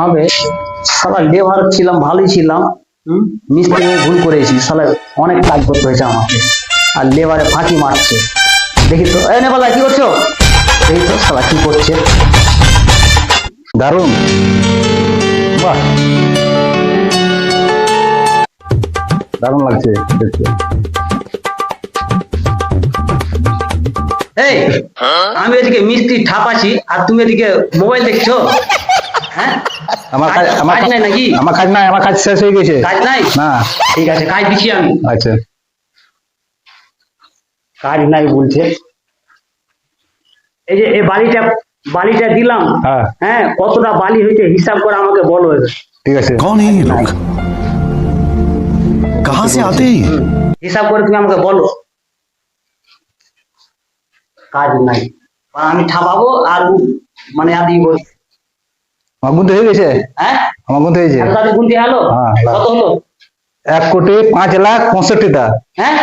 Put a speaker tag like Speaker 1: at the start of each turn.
Speaker 1: হবে। সালা লেবার ছিলাম, ভালোই ছিলাম। মিস্ত্রি ভুল করেছি সালা অনেক কাজ করতে হয়েছে আমাকে। আর লেবারে ফাঁকি মারছে। দেখি তো, এই নেপালা কি করছ? দেখি তো, সালা কি করছে।
Speaker 2: দারুণ। বাহ। দারুণ লাগছে দেখতে।
Speaker 1: এই আমি এদিকে মিস্ত্রি ঠাপাছি আর তুমি এদিকে মোবাইল দেখছো হ্যাঁ
Speaker 2: আমার কাজ
Speaker 1: কাজ-
Speaker 2: আমার
Speaker 1: কাজ নাই নাকি?
Speaker 2: আমার কাজ নাই আমার কাজ শেষ হয়ে গেছে
Speaker 1: কাজ নাই
Speaker 2: না
Speaker 1: ঠিক আছে কাজ দিচ্ছি আমি
Speaker 2: আচ্ছা
Speaker 1: কাজ নাই বলছে এই যে এই বালিটা বালিটা দিলাম
Speaker 2: হ্যাঁ
Speaker 1: হ্যাঁ কতটা বালি হয়েছে হিসাব করে আমাকে বলো এবার।
Speaker 2: ঠিক আছে
Speaker 3: कौन है ये लोग कहां से आते हैं ये?
Speaker 1: হিসাব করে তুমি আমাকে বলো কাজ নাই। আমি ঠাপাবো আর মানে আদি বল-
Speaker 2: আমার গুনতে হয়ে গেছে?
Speaker 1: হ্যাঁ?
Speaker 2: আমার গুনতে হয়েছে
Speaker 1: তাহলে গুনতে হলো?
Speaker 2: হ্যাঁ।
Speaker 1: কত হলো?
Speaker 2: এক কোটি পাঁচ লাখ পঁয়ষট্টিটা।
Speaker 1: হ্যাঁ?